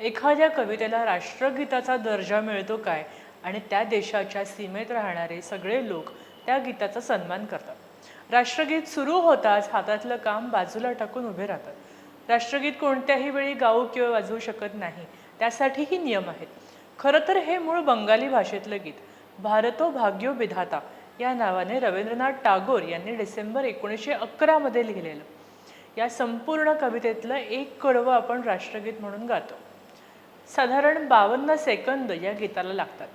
एखाद्या कवितेला राष्ट्रगीताचा दर्जा मिळतो काय? आणि त्या देशाच्या सीमेत राहणारे सगळे लोक त्या गीताचा सन्मान करतात. राष्ट्रगीत सुरू होताच हातातलं काम बाजूला टाकून उभे राहतात. राष्ट्रगीत कोणत्याही वेळी गाऊ किंवा वाजवू शकत नाही त्यासाठीही नियम आहेत. खरं तर हे मूळ बंगाली भाषेतलं गीत. भारतो भाग्यो विधाता या नावाने रवींद्रनाथ टागोर यांनी डिसेंबर एकोणीसशे अकरामध्ये लिहिलेलं. या संपूर्ण कवितेतलं एक कडवं आपण राष्ट्रगीत म्हणून गातो. साधारण बावन्न सेकंद या गीताला लागतात.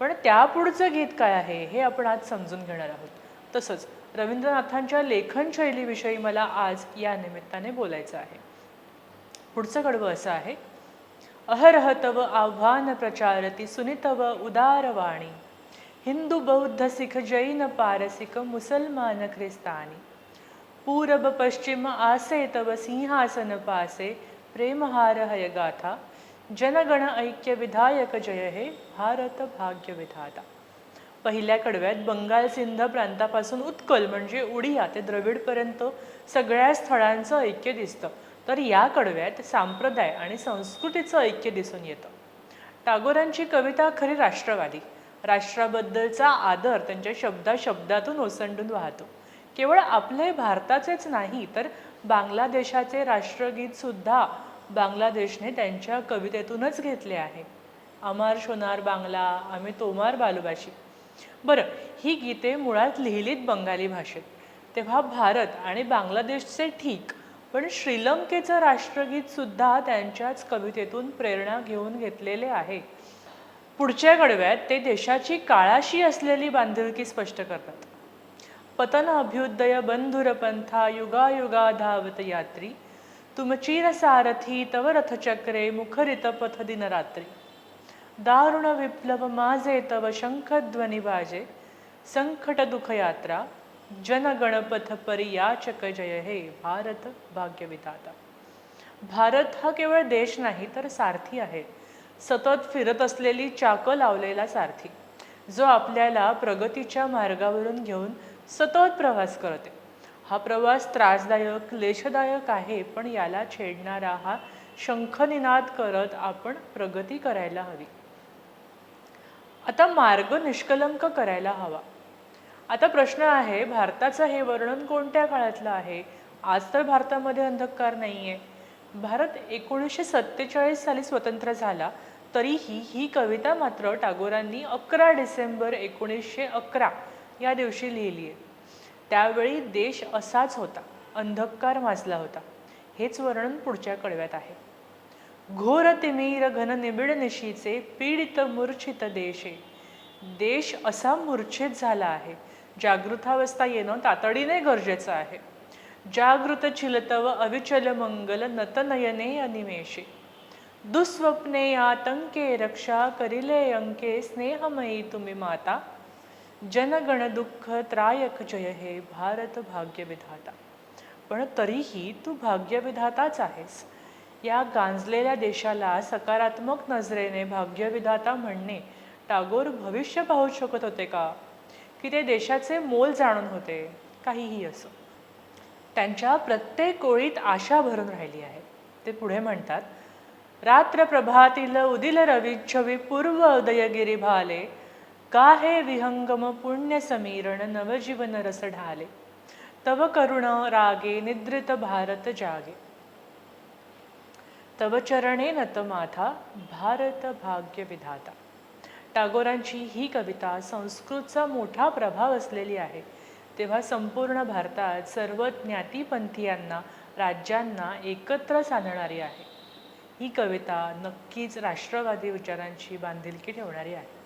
पण त्यापुढचं गीत काय आहे हे आपण आज समजून घेणार आहोत. तसंच रवींद्रनाथांच्या लेखन शैलीविषयी मला आज या निमित्ताने बोलायचं आहे. पुढचं कडवं असं आहे अहरह तव आव्हान प्रचारती सुनितव उदारवाणी हिंदू बौद्ध सिख जैन पारसिक मुसलमान ख्रिस्तानी पूरब पश्चिम आसे तव सिंहासन पासे प्रेमहार हय गाथा जनगण ऐक्य विधायक जय हे भारत भाग्य विधाता. पहिल्या कडव्यात बंगाल सिंध प्रांतापासून उत्कल म्हणजे उडिया ते द्रविडपर्यंत सगळ्या स्थळांचं ऐक्य दिसतं. तर या कडव्यात सांप्रदाय आणि संस्कृतीचं ऐक्य दिसून येतं. टागोरांची कविता खरी राष्ट्रवादी. राष्ट्राबद्दलचा आदर त्यांच्या शब्दा शब्दातून ओसंडून वाहतो. केवळ आपले भारताचेच नाही तर बांगलादेशाचे राष्ट्रगीत सुद्धा बांगलादेशने त्यांच्या कवितेतूनच घेतले आहे. अमार शोनार बांगला आम्ही तोमार बालुबाशी बरं ही गीते मुळात लिहिलीत बंगाली भाषेत. तेव्हा भारत आणि बांगलादेशचे ठीक पण श्रीलंकेचं राष्ट्रगीतसुद्धा त्यांच्याच कवितेतून प्रेरणा घेऊन घेतलेले आहे. पुढच्या कडव्यात ते देशाची काळाशी असलेली बांधिलकी स्पष्ट करतात. पतन अभ्युदय बंधुरपंथा युगायुगा धावत यात्री तुमचीर सारथी तव रथचक्रे मुखरित पथ दिन रात्री। दारुण विप्लव माझे तव शंखध्वनी वाजे संकट दुःख यात्रा जनगणपथ परियाचक जय हे भारत भाग्यविधाता। भारत हा केवळ देश नाही तर सारथी आहे। सतत फिरत असलेली चाकं लावलेला सारथी जो आपल्याला प्रगतीच्या मार्गावरून घेऊन सतत प्रवास करते। हा प्रवास त्रासदायक क्लेशदायक आहे पण याला छेडणारा हा शंखनिनाद करत आपण प्रगती करायला हवी. आता मार्ग निष्कलंक करायला हवा. आता प्रश्न आहे भारताचं हे वर्णन कोणत्या काळातलं आहे? आज तर भारतामध्ये अंधकार नाही आहे भारत एकोणीसशे सत्तेचाळीस साली स्वतंत्र झाला तरीही ही कविता मात्र टागोरांनी अकरा डिसेंबर एकोणीसशे अकरा या दिवशी लिहिली आहे त्यावेळी देश असाच होता. अंधकार माजला होता. हेच वर्णन पुढच्या कडव्यात आहे. घोर तिमीर घन निबिड निशीचे पीडित मूर्छित देशे. देश असा मूर्छित झाला आहे. जागृतावस्था येणं तातडीने गरजेचं आहे. जागृत चिलतव अविचल मंगल नतनयने अनिमेषे. दुस्वप्ने आतंके रक्षा करिले अंके स्नेहमयी तुम्ही माता. जनगण दुःख त्रायक जय हे भारत भाग्यविधाता. पण तरीही तू भाग्यविधाताच आहेस. या गांजलेल्या देशाला सकारात्मक नजरेने भाग्यविधाता म्हणणे टागोर भविष्य पाहू शकत होते का? की ते देशाचे मोल जाणून होते? काहीही असो. त्यांच्या प्रत्येक ओळीत आशा भरून राहिली आहे. ते पुढे म्हणतात रात्र प्रभातील उदिल रवी छवी पूर्व उदयगिरी भाले का हे विहंगम पुण्य समीरण नवजीवन रस ढाले? तव करुण रागे निद्रित भारत जागे। तव चरणे नत माथा भारत भाग्य विधाता। टागोरांची ही कविता संस्कृतचा मोठा प्रभाव असलेली आहे. तेव्हा संपूर्ण भारतात सर्व ज्ञातीपंथीयांना राज्यांना एकत्र साधणारी आहे. ही कविता नक्कीच राष्ट्रवादी विचारांची बांधिलकी ठेवणारी आहे.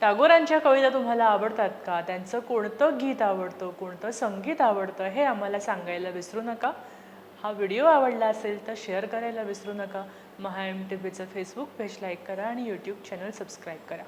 टागोरांच्या कविता तुम्हाला आवडतात का? त्यांचं कोणतं गीत आवडतं कोणतं संगीत आवडतं हे आम्हाला सांगायला विसरू नका. हा व्हिडिओ आवडला असेल तर शेअर करायला विसरू नका. महा एम टी व्हीचं फेसबुक पेज लाईक करा आणि यूट्यूब चॅनल सबस्क्राईब करा.